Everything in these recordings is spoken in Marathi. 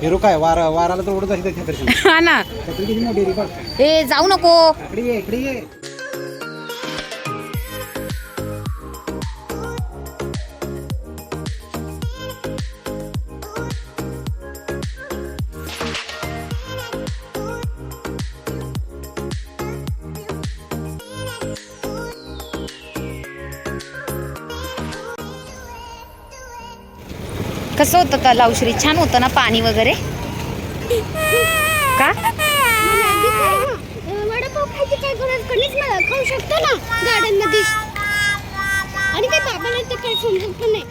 फिरू काय? वारा वाराला तर उडत दर्शन हा ना. मोठी ए जाऊ नको. इकडे ये इकडे ये. कसं होतं तलाव श्री? छान होतं ना पाणी वगैरे? का? खाऊ शकतो ना गार्डनमध्ये आणि ते बाबाला तर काही समजत पण नाही.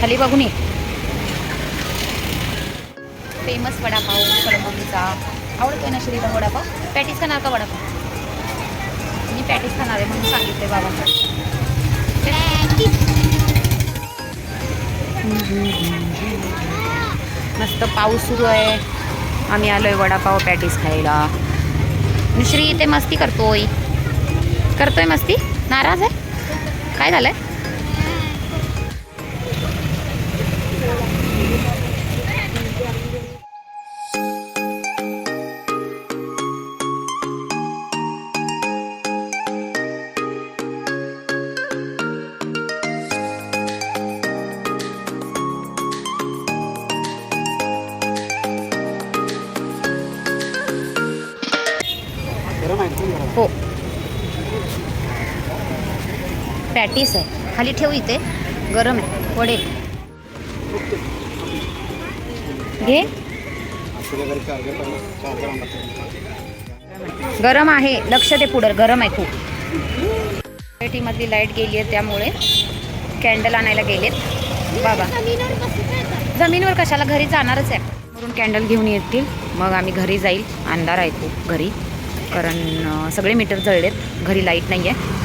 खाली बघून ये. फेमस वडापाव कळंबोलीचा आवडतोय ना श्रीला वडापाव? पॅटीस खाणार का वडापाव? पॅटीस खाणार आहे म्हणून सांगितले बाबांना. मस्त पाऊस सुरू आहे. आम्ही आलोय वडापाव पॅटीस खायला. मिश्री श्री इथे मस्ती करतोय. करतोय मस्ती? नाराज आहे? काय झालंय? पॅटीस आहे. खाली ठेवू इथे. गरम आहे. वडे. घे. गरम आहे. लक्ष दे पुढं. गरम आहे खूप. मधली लाइट गेली आहे त्यामुळे कॅन्डल आणायला गेलेत. बाबा. जमिनीवर कशाला? घरी जाणारच आहे. वरून कॅन्डल घेऊन येतील. मग आम्ही घरी जाईल. अंधार आहे खूप घरी. कारण सगळे मीटर जळलेत. घरी लाइट नाही आहे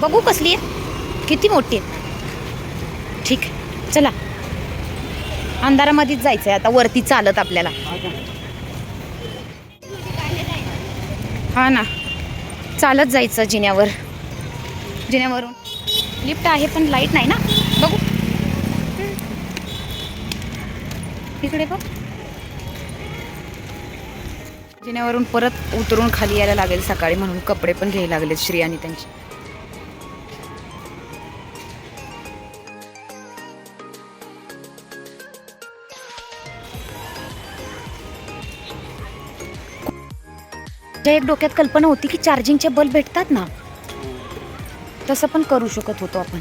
बघू कसली आहे. किती मोठी आहे. ठीक आहे चला. अंधारामध्येच जायचं आहे आता वरती चालत आपल्याला. हा ना. चालत जायचं जिन्यावर. जिन्यावरून. लिफ्ट आहे पण लाइट नाही ना. बघू. इकडे बघ. जिन्यावरून परत उतरून खाली यायला लागेल सकाळी म्हणून. कपडे पण घ्यायला लागलेत श्री आणि त्यांची. ज्या एक डोक्यात कल्पना होती की चार्जिंगचे बल्ब भेटतात ना? तसं पण करू शकत होतो आपण.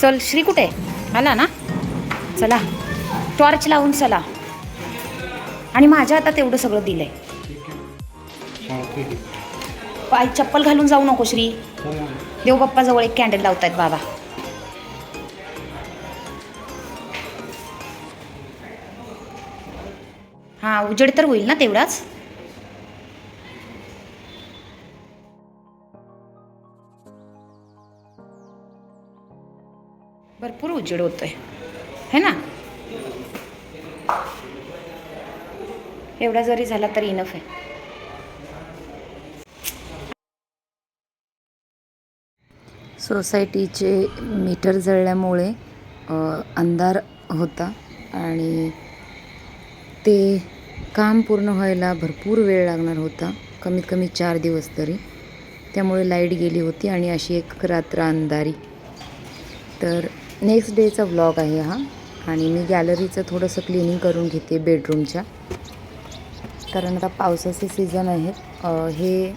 चल श्री कुठे? आहे? आला ना? चला. टॉर्च लावून चला. आणि माझ्या हातात एवढं सगळं दिलंय. आहे पाय चप्पल घालून जाऊ नको श्री. चला. देवबाप्पाजवळ एक कॅन्डल लावतायत बाबा. हां उजेड तर होईल ना तेवढाच? भरपूर उजेड होतोय. है ना? एवढा जरी झाला तरी इनफ आहे. सोसायटीचे मीटर जळल्यामुळे अंधार होता आणि ते काम पूर्ण व्हायला भरपूर वेळ लागणार होता कमीत कमी चार दिवस तरी. त्यामुळे लाइट गेली होती आणि अशी एक रात्र अंधारी. तर नेक्स्ट डेचा व्लॉग आहे हा आणि मी गॅलरीचं थोडंसं क्लिनिंग करून घेते बेडरूमच्या. कारण आता पावसाचे सीझन आहेत. हे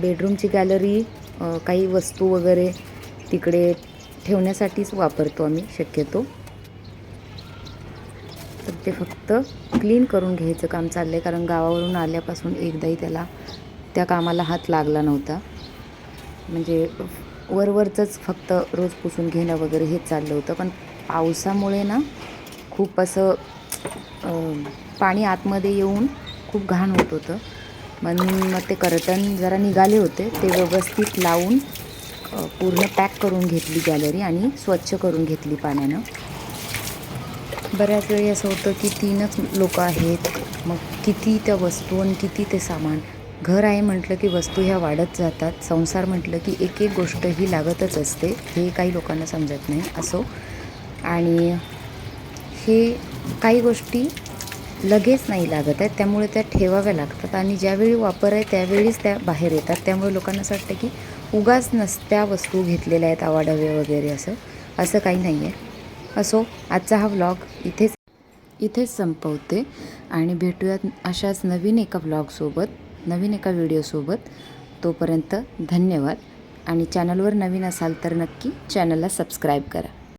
बेडरूमची गॅलरी काही वस्तू वगैरे तिकडे ठेवण्यासाठीच वापरतो आम्ही शक्यतो. ते फक्त क्लीन करून घ्यायचं काम चाललं आहे कारण गावावरून आल्यापासून एकदाही त्याला त्या कामाला हात लागला नव्हता. म्हणजे वरवरचंच फक्त रोज पुसून घेणं वगैरे हेच चाललं होतं. पण पावसामुळे ना खूप असं पाणी आतमध्ये येऊन खूप घाण होत होतं. म्हणून मग ते कर्टन जरा निघाले होते. ते व्यवस्थित लावून पूर्ण पॅक करून घेतली गॅलरी आणि स्वच्छ करून घेतली पाण्यानं. बऱ्याच वेळी असं होतं की तीनच लोक आहेत. मग किती त्या वस्तू आणि किती ते सामान? घर आहे म्हटलं की वस्तू ह्या वाढत जातात. संसार म्हटलं की एक एक गोष्ट ही लागतच असते. हे काही लोकांना समजत नाही असो. आणि हे काही गोष्टी लगेच नाही लागत आहेत. त्यामुळे त्या ठेवाव्या लागतात. आणि ज्यावेळी वापर आहे त्यावेळीच त्या बाहेर येतात. त्यामुळे लोकांना असं वाटतं की उगाच नसत्या वस्तू घेतलेल्या आहेत आवाडव्या वगैरे असं. असं काही नाही आहे. असो आजचा हा व्लॉग इथेच इथेच संपवते आणि भेटूयात अशाच नवीन एका व्लॉगसोबत नवीन एका व्हिडिओसोबत तोपर्यंत धन्यवाद आणि चॅनलवर नवीन असाल तर नक्की चॅनलला सबस्क्राईब करा.